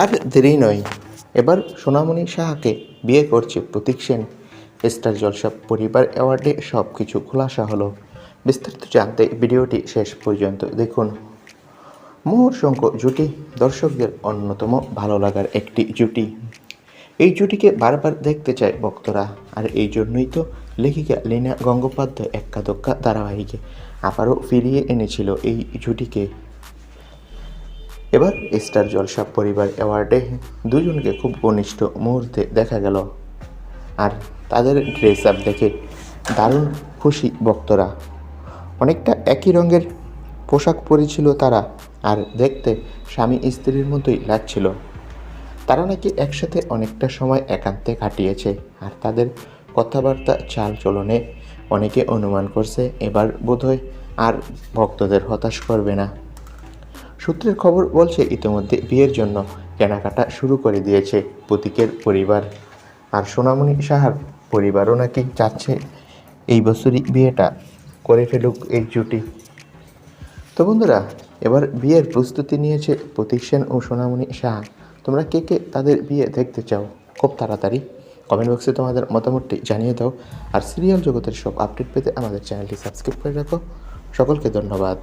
আর দেরি নয়। এবার সোনামণি সাহাকে বিয়ে করছে প্রতীক সেন। স্টার জলসা পরিবার অ্যাওয়ার্ডে সব কিছু খোলাসা হলো। বিস্তারিত জানতে ভিডিওটি শেষ পর্যন্ত দেখুন। মোহর শঙ্খ জুটি দর্শকদের অন্যতম ভালো লাগার একটি জুটি। এই জুটিকে বারবার দেখতে চায় ভক্তরা। আর এই জন্যই তো লেখিকা লীনা গঙ্গোপাধ্যায় এক্কা দোক্কা ধারাবাহিকে আবারও ফিরিয়ে এনেছিল এই জুটিকে। এবার স্টার জলসা পরিবার অ্যাওয়ার্ডে দুজনকে খুব ঘনিষ্ঠ মুহূর্তে দেখা গেল। আর তাদের ড্রেস আপ দেখে দারুণ খুশি ভক্তরা। অনেকটা একই রঙের পোশাক পরেছিল তারা আর দেখতে স্বামী স্ত্রীর মতোই লাগছিল। তারা নাকি একসাথে অনেকটা সময় একান্তে কাটিয়েছে আর তাদের কথাবার্তা চাল চলনে অনেকে অনুমান করছে এবার বোধহয় আর ভক্তদের হতাশ করবে না। সূত্রের খবর বলছে, ইতিমধ্যে বিয়ের জন্য কেনাকাটা শুরু করে দিয়েছে প্রতীকের পরিবার। আর সোনামণি সাহার পরিবারও নাকি চাচ্ছে এই বছরই বিয়েটা করে ফেলুক এই জুটি। তো বন্ধুরা, এবার বিয়ের প্রস্তুতি নিয়েছে প্রতীক সেন ও সোনামণি সাহা। তোমরা কে কে তাদের বিয়ে দেখতে চাও খুব তাড়াতাড়ি কমেন্ট বক্সে তোমাদের মতামতটি জানিয়ে দাও। আর সিরিয়াল জগতের সব আপডেট পেতে আমাদের চ্যানেলটি সাবস্ক্রাইব করে রাখো। সকলকে ধন্যবাদ।